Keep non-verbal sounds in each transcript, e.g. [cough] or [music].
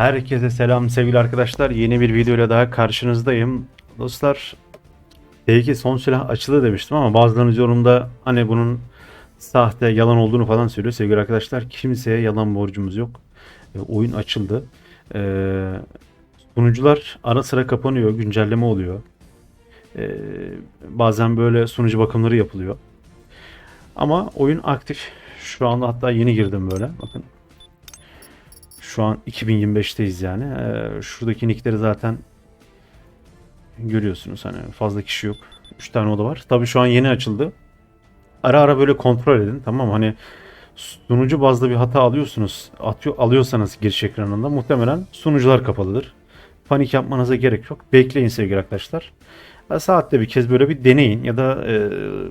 Herkese selam sevgili arkadaşlar. Yeni bir videoyla daha karşınızdayım. Dostlar belki son silah açıldı demiştim ama bazılarınız yorumda hani bunun sahte, yalan olduğunu falan söylüyor. Sevgili arkadaşlar kimseye yalan borcumuz yok. E, oyun açıldı. E, sunucular ara sıra kapanıyor, güncelleme oluyor. E, bazen böyle sunucu bakımları yapılıyor. Ama oyun aktif. Şu anda hatta yeni girdim böyle. Bakın şu an 2025'teyiz yani. Ee, şuradaki nickleri zaten görüyorsunuz hani fazla kişi yok. 3 tane oda var. Tabii şu an yeni açıldı. Ara ara böyle kontrol edin tamam mı? Hani sunucu bazda bir hata alıyorsunuz. Atıyor, alıyorsanız giriş ekranında muhtemelen sunucular kapalıdır. Panik yapmanıza gerek yok. Bekleyin sevgili arkadaşlar. Saatte bir kez böyle bir deneyin ya da e,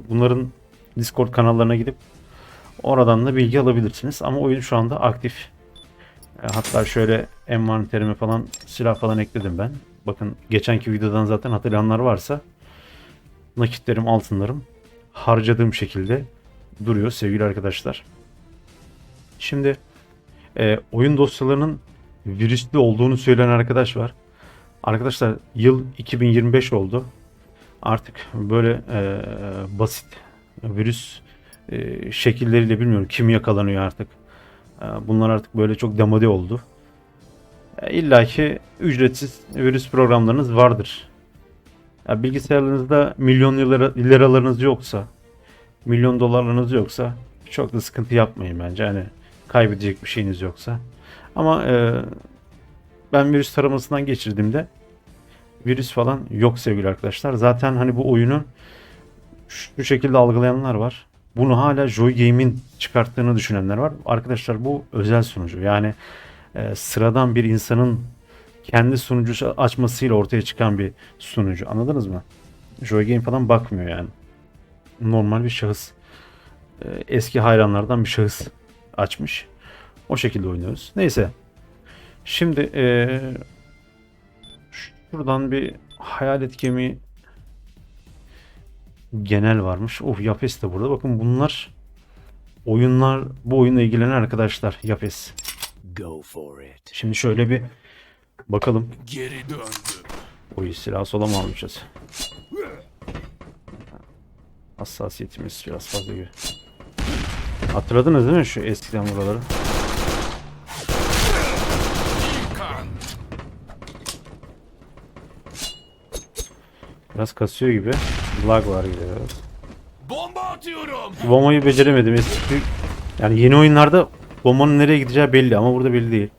bunların Discord kanallarına gidip oradan da bilgi alabilirsiniz. Ama oyun şu anda aktif. E, Hatta şöyle envanterime falan silah falan ekledim ben. Bakın geçenki videodan zaten hatırlayanlar varsa nakitlerim, altınlarım harcadığım şekilde duruyor sevgili arkadaşlar. Şimdi e, oyun dosyalarının virüslü olduğunu söyleyen arkadaş var. Arkadaşlar yıl 2025 oldu. Artık böyle e, basit virüs e, şekilleriyle bilmiyorum kim yakalanıyor artık. E, Bunlar artık böyle çok demode oldu. İlla ki ücretsiz virüs programlarınız vardır. Ya bilgisayarınızda milyon lira, liralarınız yoksa, milyon dolarlarınız yoksa çok da sıkıntı yapmayın bence. Hani kaybedecek bir şeyiniz yoksa. Ama e, ben virüs taramasından geçirdiğimde virüs falan yok sevgili arkadaşlar. Zaten hani bu oyunu şu şekilde algılayanlar var. Bunu hala Joy Game'in çıkarttığını düşünenler var. Arkadaşlar bu özel sunucu. Yani e, sıradan bir insanın kendi sunucusu açmasıyla ortaya çıkan bir sunucu. Anladınız mı? Joy Game falan bakmıyor yani. Normal bir şahıs. E, eski hayranlardan bir şahıs açmış. O şekilde oynuyoruz. Neyse. Şimdi e, şuradan bir hayalet gemi genel varmış. Oh Yapes de burada. Bakın bunlar oyunlar bu oyunla ilgilenen arkadaşlar. Yapes. Go for it. Şimdi şöyle bir bakalım. Geri döndüm. Oy silah sola mı almışız? Hassasiyetimiz biraz fazla gibi. Hatırladınız değil mi şu eskiden buraları? Biraz kasıyor gibi. Lag var evet. Bomba atıyorum. Bombayı beceremedim. Eski yani yeni oyunlarda bombanın nereye gideceği belli ama burada belli değil.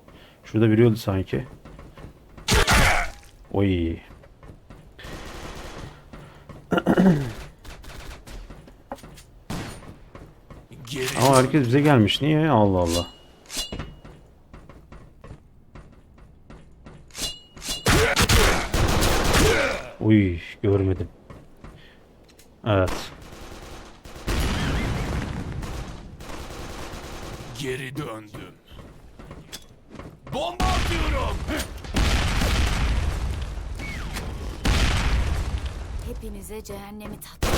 Şurada öldü sanki. Oy. Ama herkes bize gelmiş. Niye? Allah Allah. Uy görmedim. Evet. geri döndüm. Bomba atıyorum. Hepinize cehennemi tat.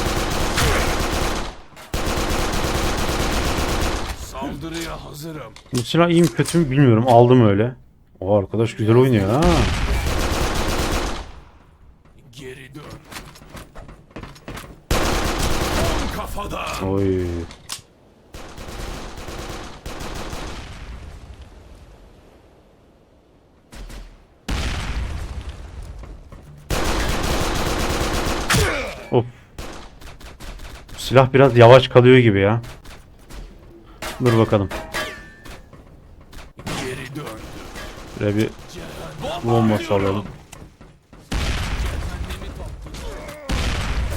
Saldırıya hazırım. Bu silah iyi mi kötü mü bilmiyorum. Aldım öyle. O arkadaş güzel oynuyor ha. Geri dön. Tam kafadan. Oy. Of. Silah biraz yavaş kalıyor gibi ya. Dur bakalım. Şöyle bir Bomba sallayalım.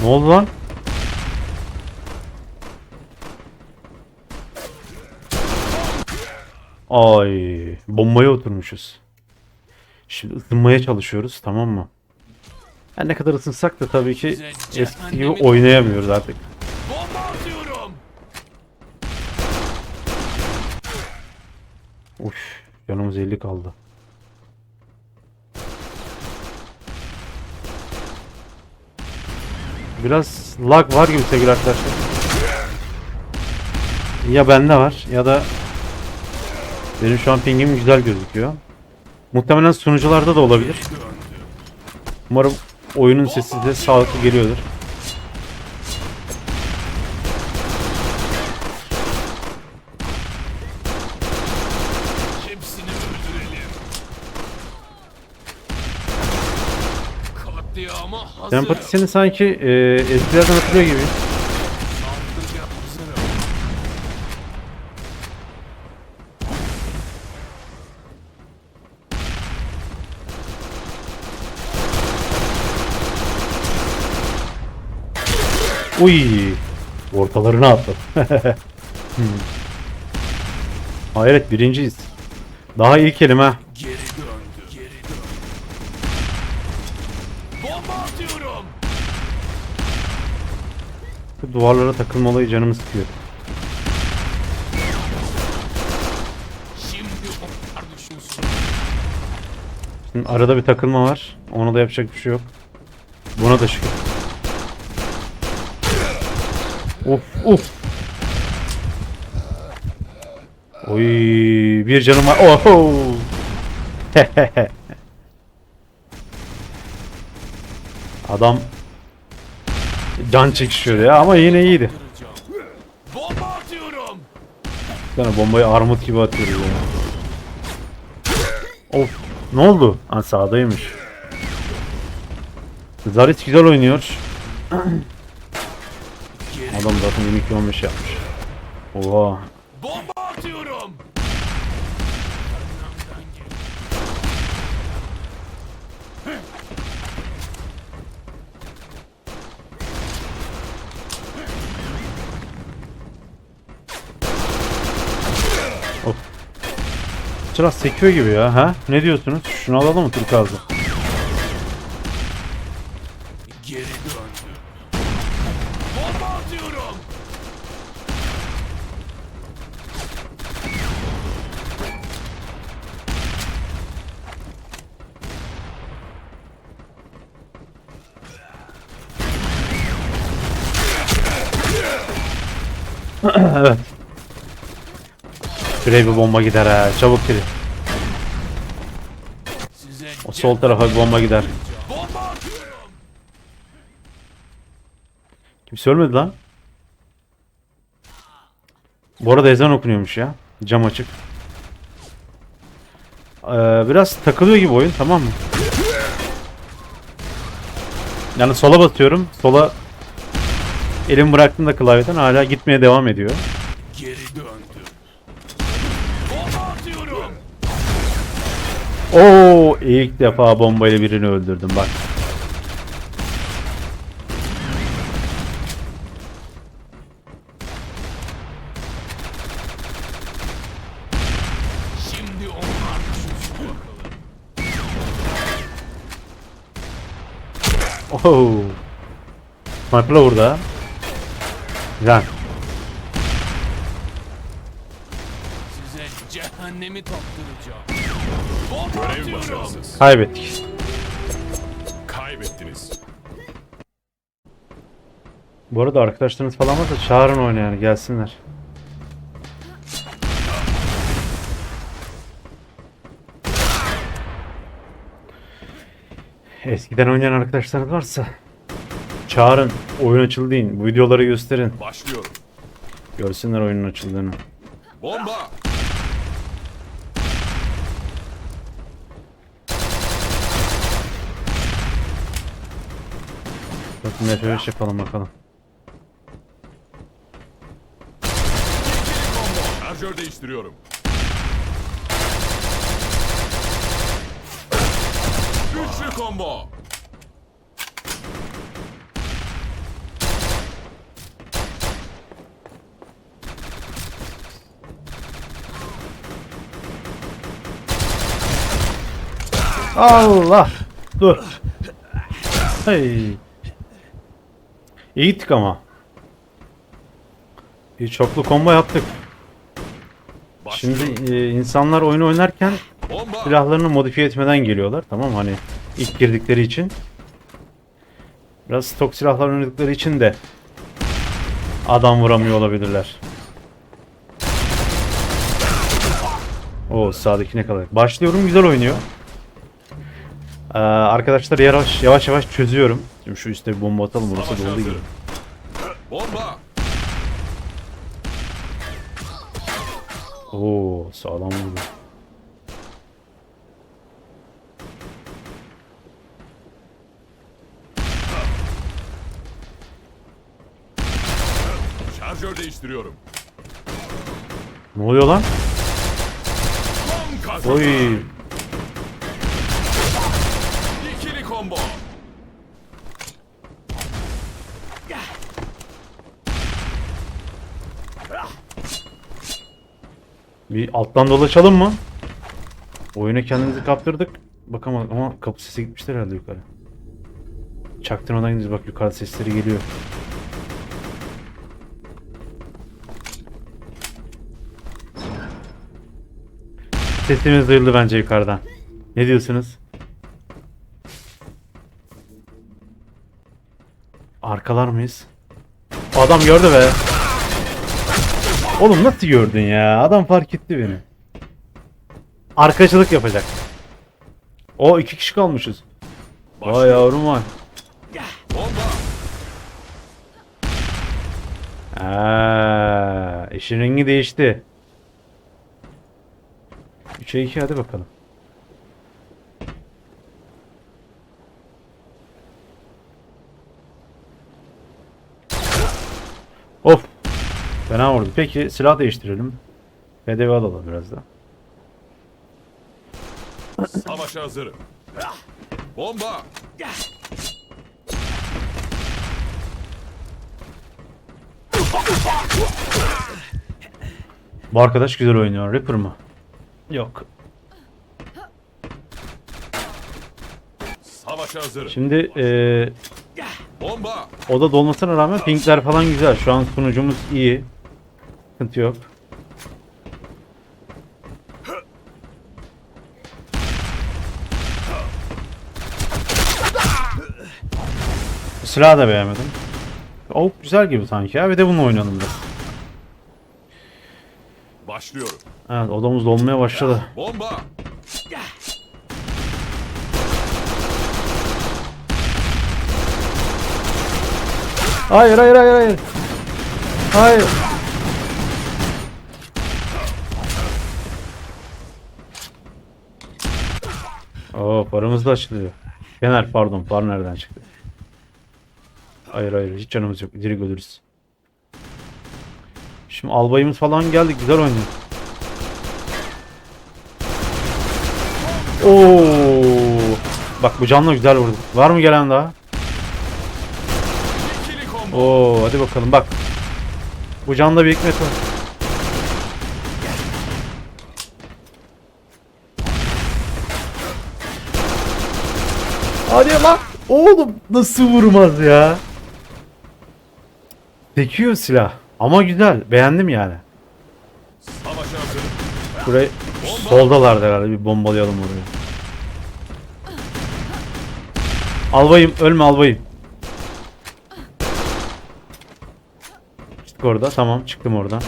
Ne oldu lan? Ay, bombaya oturmuşuz. Şimdi ısınmaya çalışıyoruz, tamam mı? Her ne kadar ısınsak da tabii ki eskisi gibi oynayamıyoruz artık. Uf, canımız 50 kaldı. Biraz lag var gibi sevgili arkadaşlar. Ya bende var ya da benim şu an pingim güzel gözüküyor. Muhtemelen sunucularda da olabilir. Umarım oyunun sesi de sağlıklı geliyordur. Sempati seni sanki e, eskilerden hatırlıyor gibi. Saldırıya hazırım. Uy, ortalarına atladı. [laughs] Hmm. Hayret birinciyiz. Daha ilk elime. Geri döndü. Geri döndü. Bomba atıyorum. Duvarlara takılma olayı canımı sıkıyor. Şimdi arada bir takılma var. Ona da yapacak bir şey yok. Buna da şükür. Of of. Oy bir canım var. Oho. [laughs] Adam can çekişiyor ya ama yine iyiydi. Bomba atıyorum. Tane bombayı armut gibi atıyoruz ya. Of. Ne oldu? Ha sağdaymış. Zarit güzel oynuyor. Adam zaten 22-15 yapmış. Oha. Bomba atıyorum. Çırak sekiyor gibi ya ha? Ne diyorsunuz? Şunu alalım mı Türk ağzı? Geri döndü. Bomba atıyorum. [laughs] evet. Şuraya bir bomba gider ha. Çabuk. Size O sol tarafa bir bomba gider. Kimse ölmedi lan. Bu arada ezan okunuyormuş ya. Cam açık. Ee, biraz takılıyor gibi oyun tamam mı? Yani sola basıyorum. Sola elimi bıraktığımda klavyeden hala gitmeye devam ediyor. Geri döndü. Bomba atıyorum. Oo ilk defa bombayla birini öldürdüm bak. Şimdi onlar. Oo. Sniper'la burada. Güzel. Size cehennemi tattıracağım. Bomba Görev atıyorum. başarısız. Kaybettik. Kaybettiniz. Bu arada arkadaşlarınız falan varsa çağırın oynayanı gelsinler. Eskiden oynayan arkadaşlarınız varsa çağırın. Oyun açıldı deyin. Bu videoları gösterin. Başlıyorum. Görsünler oyunun açıldığını. Bomba! Bakın F5 yapalım bakalım. Şarjör değiştiriyorum. Üçlü combo. Allah! Dur. Hey. İyi gittik ama. Bir çoklu combo yaptık. Şimdi e, insanlar oyunu oynarken silahlarını modifiye etmeden geliyorlar. Tamam hani ilk girdikleri için. Biraz stok silahlar oynadıkları için de adam vuramıyor olabilirler. O sağdaki ne kadar. Başlıyorum güzel oynuyor. Ee, arkadaşlar yavaş yavaş yavaş çözüyorum. Şimdi şu üstte bir bomba atalım burası doldu gibi. Bomba. Oo sağlam vurdu. Şarjör değiştiriyorum. Ne oluyor lan? Oy. İkili combo. Bir alttan dolaşalım mı? Oyuna kendimizi kaptırdık. Bakamadık ama kapı sesi gitmişler herhalde yukarı. Çaktırmadan gidiyoruz bak yukarı sesleri geliyor. Sesimiz duyuldu bence yukarıdan. Ne diyorsunuz? Arkalar mıyız? Adam gördü be. Oğlum nasıl gördün ya? Adam fark etti beni. Arkacılık yapacak. O iki kişi kalmışız. Vay yavrum vay. Aa, işin rengi değişti. 3'e 2 hadi bakalım. Fena vurdu. Peki silah değiştirelim. PDV alalım biraz da. Savaşa hazırım. Bomba. Bu arkadaş güzel oynuyor. Ripper mı? Yok. Savaşa hazırım. Şimdi eee Bomba. oda dolmasına rağmen pingler falan güzel. Şu an sunucumuz iyi. Sıkıntı yok. Bu silahı da beğenmedim. Oh güzel gibi sanki ya. Bir de bununla biraz. Başlıyorum. Evet odamız dolmaya başladı. Bomba. Hayır hayır hayır hayır. Hayır. Oo paramız da açılıyor. Fener pardon par nereden çıktı? Hayır hayır hiç canımız yok. Direkt ölürüz. Şimdi albayımız falan geldi. Güzel oynuyor. Oo. Bak bu canlı güzel vurdu. Var mı gelen daha? Oo hadi bakalım bak. Bu canda bir hikmet var. Hadi lan. Oğlum nasıl vurmaz ya? Sekiyor silah. Ama güzel. Beğendim yani. Burayı soldalardı herhalde. Bir bombalayalım orayı. Albayım. Ölme albayım. Çıktık orada. Tamam çıktım oradan.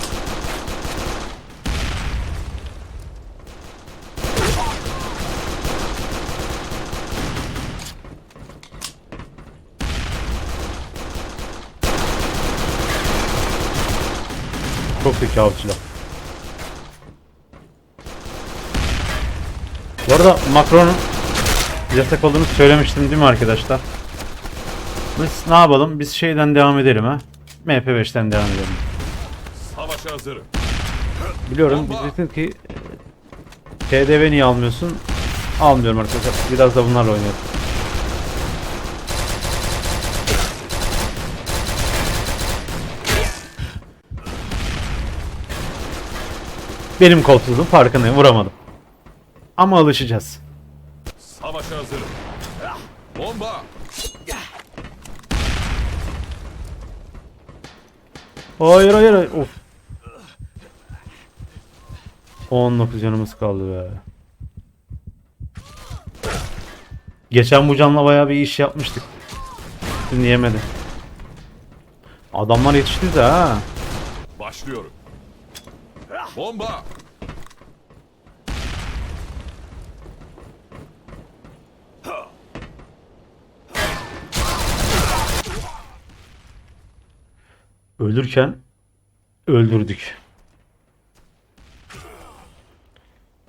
Zeki avcılar. Bu arada Macron'un yasak olduğunu söylemiştim değil mi arkadaşlar? Biz ne yapalım? Biz şeyden devam edelim ha. MP5'ten devam edelim. Savaşa hazırım. Biliyorum Bomba. diyeceksin ki TDV niye almıyorsun? Almıyorum arkadaşlar. Biraz da bunlarla oynayalım. Benim kolsuzluğum farkındayım. Vuramadım. Ama alışacağız. Savaşa hazırım. Bomba. Hayır hayır hayır. Of. 19 canımız kaldı be. Geçen bu canla bayağı bir iş yapmıştık. Şimdi yemedi. Adamlar yetişti de ha. Başlıyorum. Bomba! Ölürken öldürdük.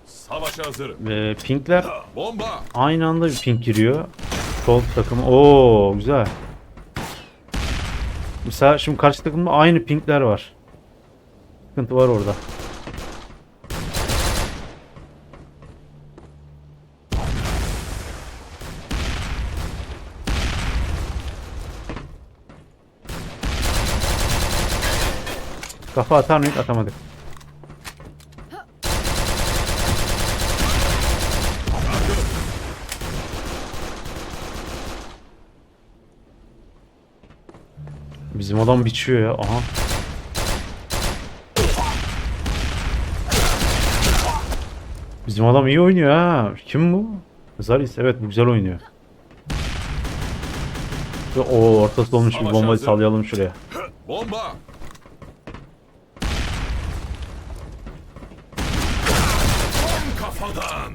Savaşa hazırım. Ve pinkler Bomba! aynı anda bir pink giriyor. Sol takımı. Oo güzel. Mesela şimdi karşı takımda aynı pinkler var. Sıkıntı var orada. Kafa atar mıyız? Atamadık. Bizim adam biçiyor ya. Aha. Bizim adam iyi oynuyor ha. Kim bu? Zaris. Evet bu güzel oynuyor. O ortası olmuş bir bombayı sallayalım şuraya. Bomba. Tam kafadan.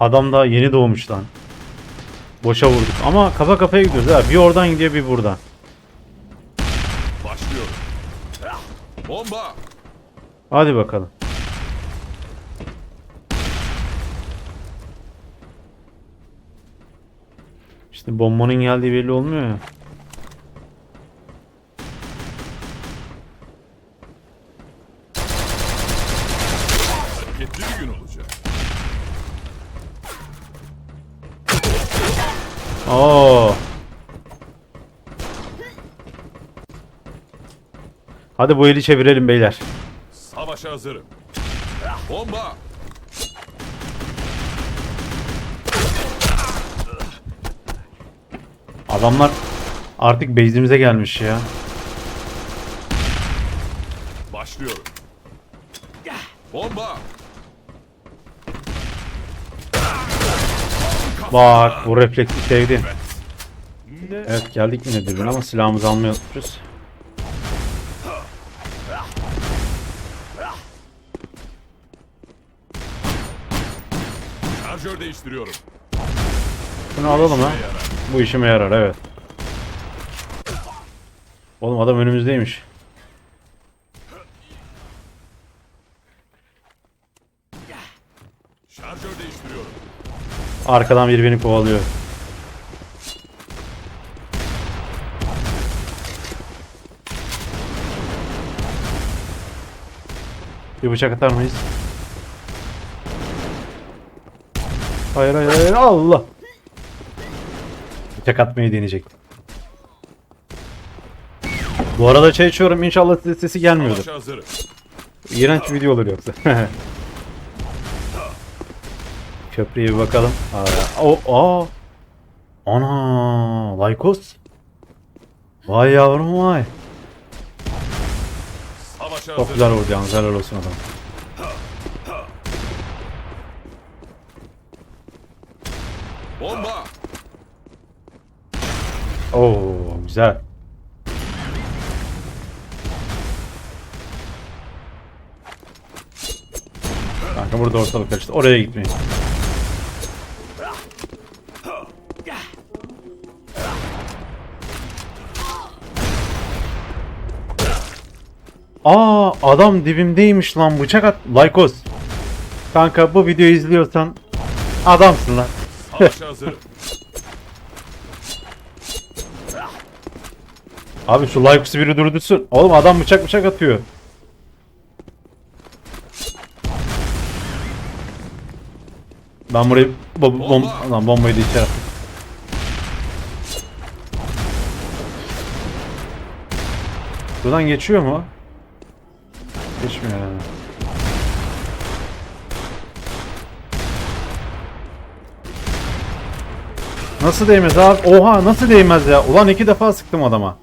Adam daha yeni doğmuş lan. Boşa vurduk. Ama kafa kafaya gidiyoruz ha. Bir oradan gidiyor bir buradan. Başlıyorum. Bomba. Hadi bakalım. İşte bombanın geldiği belli olmuyor ya. Hareketli bir gün olacak. Oo. Hadi bu eli çevirelim beyler. Savaşa hazırım. Bomba. Adamlar artık base'imize gelmiş ya. Başlıyorum. Bomba. Bak bu refleksi sevdim. Evet geldik yine dibine ama silahımızı almayı unutmuşuz. Şarjör değiştiriyorum. Bunu alalım ha. Bu işime yarar evet. Oğlum adam önümüzdeymiş. Şarjör değiştiriyorum. Arkadan biri beni kovalıyor. Bir bıçak atar mıyız? Hayır hayır hayır Allah. Bıçak atmayı deneyecektim. Bu arada çay içiyorum inşallah size sesi gelmiyordur. İğrenç video olur yoksa. [laughs] Köprüye bir bakalım. Aa, o, aa. Ana, Laykos. Vay yavrum vay. Çok güzel vurdu yalnız helal olsun adam. Bomba. Oo güzel. Kanka burada ortalık karıştı. Oraya gitmeyin. Aa adam dibimdeymiş lan bıçak at. Laykos. Kanka bu videoyu izliyorsan adamsın lan. Savaşa hazırım. Abi şu Lykos'u biri durdursun. Oğlum adam bıçak bıçak atıyor. Ben burayı bom bom Bomba. lan bombayı da içeri attım. Buradan geçiyor mu? Geçmiyor yani. Nasıl değmez abi? Oha nasıl değmez ya? Ulan iki defa sıktım adama.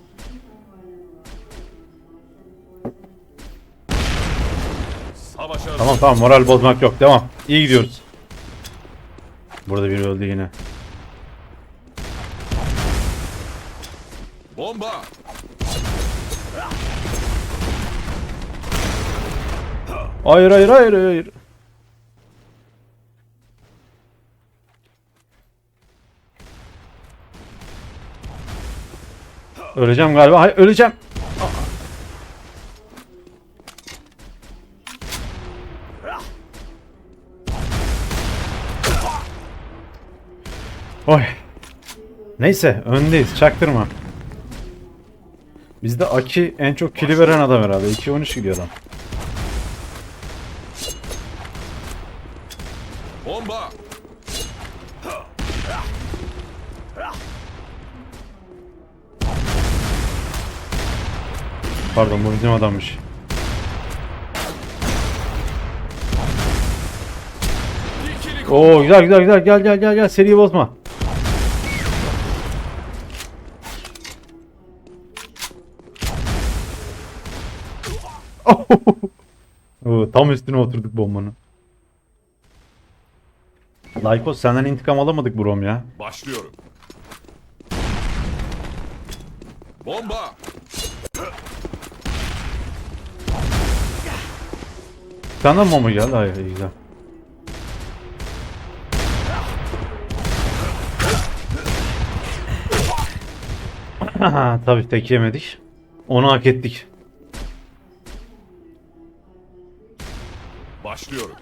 Savaşa. Tamam tamam moral bozmak yok. Devam. İyi gidiyoruz. Burada biri öldü yine. Bomba. Hayır hayır hayır hayır. Öleceğim galiba. Hayır öleceğim. Oy. Neyse öndeyiz çaktırma. Bizde Aki en çok kili veren adam herhalde. 2-13 gidiyor adam. Pardon bu bizim adammış. Oo güzel güzel güzel gel gel gel gel seriyi bozma. [laughs] Oo, tam üstüne oturduk bombanın. Lycos senden intikam alamadık Brom ya. Başlıyorum. Bomba. Senden bomba geldi. Hayır iyi, güzel. [laughs] Tabii tek yemedik. Onu hak ettik. Başlıyorum.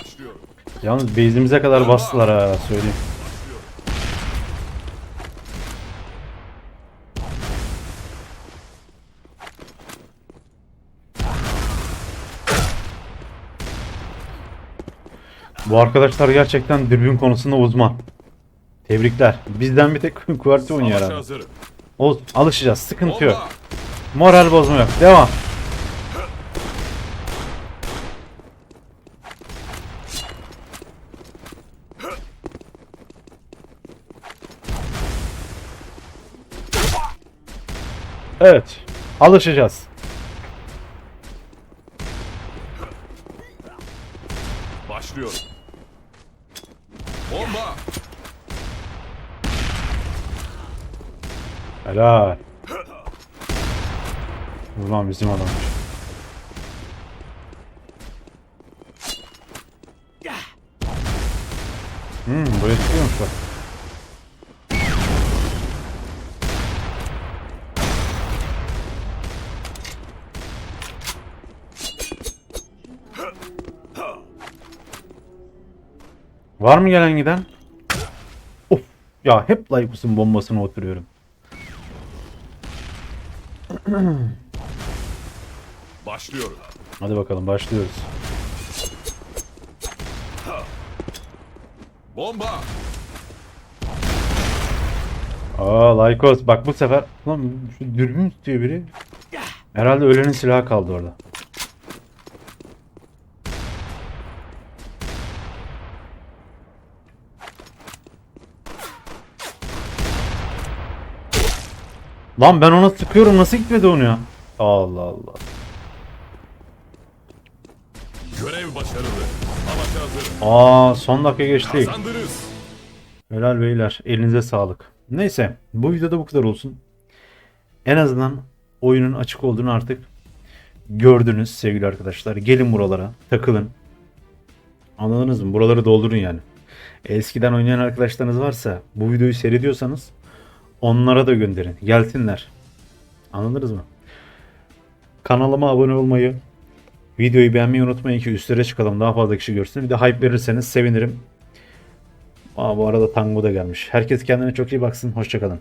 Başlıyorum. Yalnız base'imize kadar bastılar ha söyleyeyim. Bu arkadaşlar gerçekten dürbün konusunda uzman. Tebrikler. Bizden bir tek [laughs] Kuarti oynuyor herhalde. Olsun, alışacağız. Sıkıntı yok. Moral bozma yok. Devam. Evet. Alışacağız. Başlıyorum. Bomba. Helal. Ulan bizim adammış. Hmm, buraya çıkıyormuş bak. Var mı gelen giden? Of. Ya hep Lycos'un bombasına oturuyorum. Başlıyorum. Hadi bakalım başlıyoruz. Bomba. Aa Lycos bak bu sefer lan şu dürbün tutuyor biri. Herhalde ölenin silahı kaldı orada. Lan ben ona sıkıyorum nasıl gitmedi onu ya? Allah Allah. Görev başarılı. Savaşa hazırım. Aa son dakika geçtik. Kazandınız. Helal beyler. Elinize sağlık. Neyse. Bu videoda bu kadar olsun. En azından oyunun açık olduğunu artık gördünüz sevgili arkadaşlar. Gelin buralara. Takılın. Anladınız mı? Buraları doldurun yani. Eskiden oynayan arkadaşlarınız varsa bu videoyu seyrediyorsanız onlara da gönderin. Gelsinler. Anladınız mı? Kanalıma abone olmayı, videoyu beğenmeyi unutmayın ki üstlere çıkalım. Daha fazla kişi görsün. Bir de hype verirseniz sevinirim. Aa, bu arada tango da gelmiş. Herkes kendine çok iyi baksın. Hoşçakalın.